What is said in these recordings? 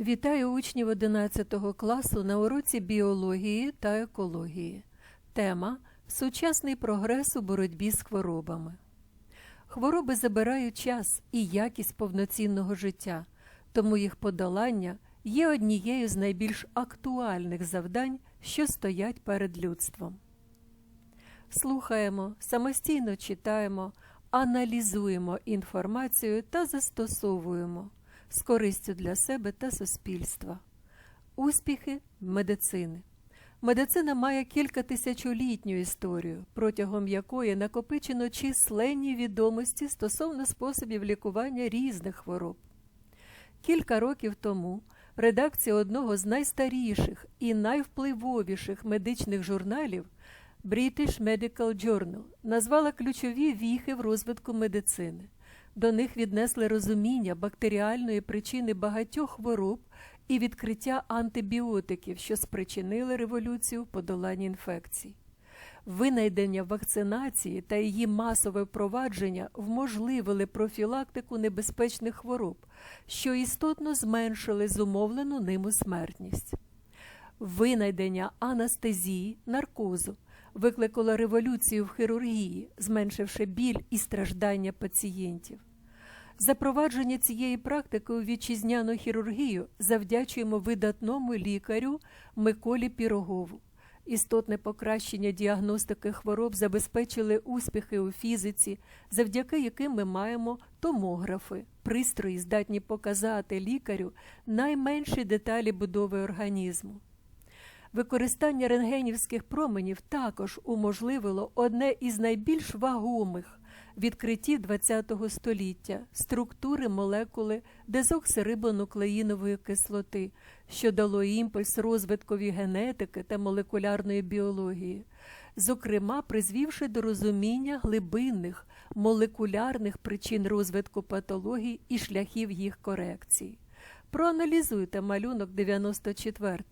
Вітаю учнів 11 класу на уроці біології та екології. Тема Сучасний прогрес у боротьбі з хворобами. Хвороби забирають час і якість повноцінного життя, тому їх подолання є однією з найбільш актуальних завдань, що стоять перед людством. Слухаємо, самостійно читаємо, аналізуємо інформацію та застосовуємо з користю для себе та суспільства. Успіхи медицини. Медицина має кількатисячолітню історію, протягом якої накопичено численні відомості стосовно способів лікування різних хвороб. Кілька років тому редакція одного з найстаріших і найвпливовіших медичних журналів British Medical Journal назвала ключові віхи в розвитку медицини. До них віднесли розуміння бактеріальної причини багатьох хвороб і відкриття антибіотиків, що спричинили революцію в подоланні інфекцій. Винайдення вакцинації та її масове впровадження вможливили профілактику небезпечних хвороб, що істотно зменшили зумовлену ними смертність. Винайдення анестезії, наркозу викликало революцію в хірургії, зменшивши біль і страждання пацієнтів. Запровадження цієї практики у вітчизняну хірургію завдячуємо видатному лікарю Миколі Пірогову. Істотне покращення діагностики хвороб забезпечили успіхи у фізиці, завдяки яким ми маємо томографи, пристрої, здатні показати лікарю найменші деталі будови організму. Використання рентгенівських променів також уможливило одне із найбільш вагомих відкриттів ХХ століття структури молекули дезоксирибонуклеїнової кислоти, що дало імпульс розвиткові генетики та молекулярної біології, зокрема призвівши до розуміння глибинних молекулярних причин розвитку патологій і шляхів їх корекції. Проаналізуйте малюнок 94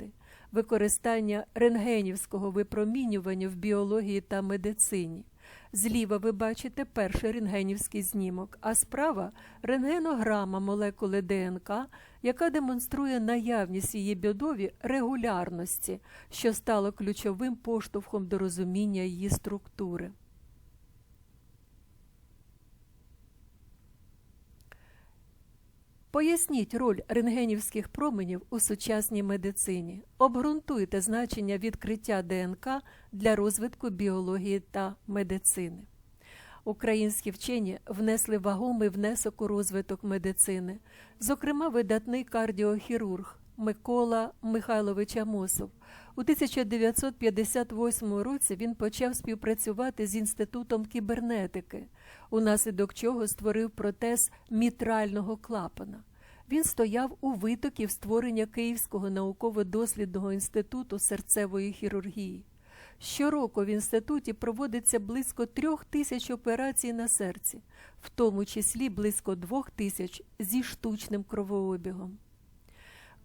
використання рентгенівського випромінювання в біології та медицині. Зліва ви бачите перший рентгенівський знімок, а справа рентгенограма молекули ДНК, яка демонструє наявність її бідові регулярності, що стало ключовим поштовхом до розуміння її структури. Поясніть роль рентгенівських променів у сучасній медицині. Обґрунтуйте значення відкриття ДНК для розвитку біології та медицини. Українські вчені внесли вагомий внесок у розвиток медицини, зокрема, видатний кардіохірург Микола Михайлович Амосов. У 1958 році він почав співпрацювати з Інститутом кібернетики, унаслідок чого створив протез мітрального клапана. Він стояв у витоків створення Київського науково-дослідного інституту серцевої хірургії. Щороку в інституті проводиться близько трьох тисяч операцій на серці, в тому числі близько двох тисяч зі штучним кровообігом.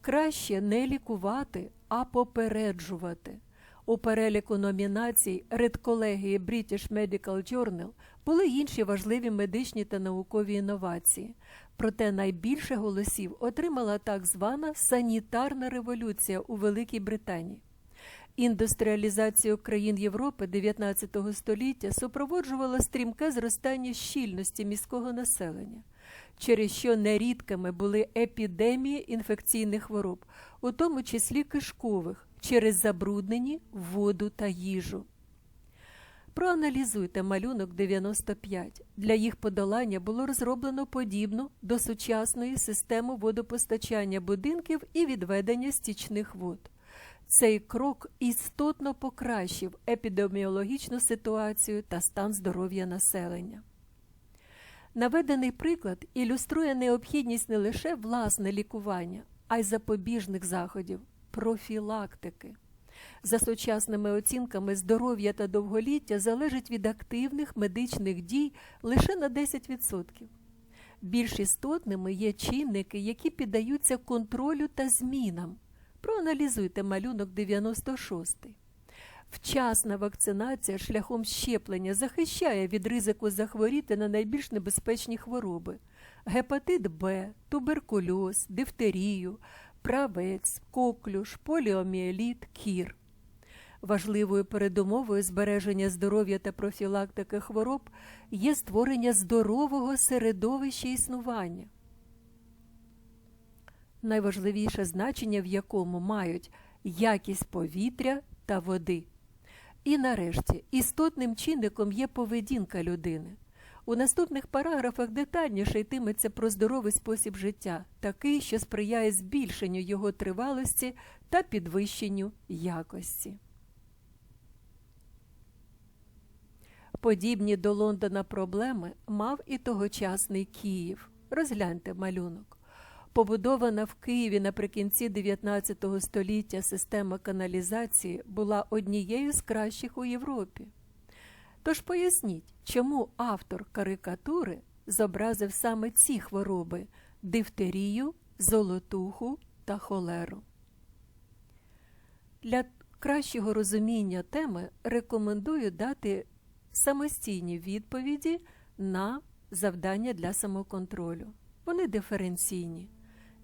Краще не лікувати, а попереджувати. У переліку номінацій редколегії British Medical Journal були інші важливі медичні та наукові інновації. Проте найбільше голосів отримала так звана санітарна революція у Великій Британії. Індустріалізацію країн Європи 19 століття супроводжувала стрімке зростання щільності міського населення, через що нерідкими були епідемії інфекційних хвороб, у тому числі кишкових, через забруднені воду та їжу. Проаналізуйте малюнок 95. Для їх подолання було розроблено подібну до сучасної системи водопостачання будинків і відведення стічних вод. Цей крок істотно покращив епідеміологічну ситуацію та стан здоров'я населення. Наведений приклад ілюструє необхідність не лише власне лікування, а й запобіжних заходів, профілактики. За сучасними оцінками, здоров'я та довголіття залежить від активних медичних дій лише на 10%. Більш істотними є чинники, які піддаються контролю та змінам. Проаналізуйте малюнок 96. Вчасна вакцинація шляхом щеплення захищає від ризику захворіти на найбільш небезпечні хвороби: гепатит Б, туберкульоз, дифтерію, правець, коклюш, поліоміеліт, кір. Важливою передумовою збереження здоров'я та профілактики хвороб є створення здорового середовища існування, найважливіше значення в якому мають якість повітря та води. І нарешті істотним чинником є поведінка людини. У наступних параграфах детальніше йтиметься про здоровий спосіб життя, такий, що сприяє збільшенню його тривалості та підвищенню якості. Подібні до Лондона проблеми мав і тогочасний Київ. Розгляньте малюнок. Побудована в Києві наприкінці 19 століття система каналізації була однією з кращих у Європі. Тож поясніть, чому автор карикатури зобразив саме ці хвороби дифтерію, золотуху та холеру. Для кращого розуміння теми рекомендую дати самостійні відповіді на завдання для самоконтролю. Вони диференційні.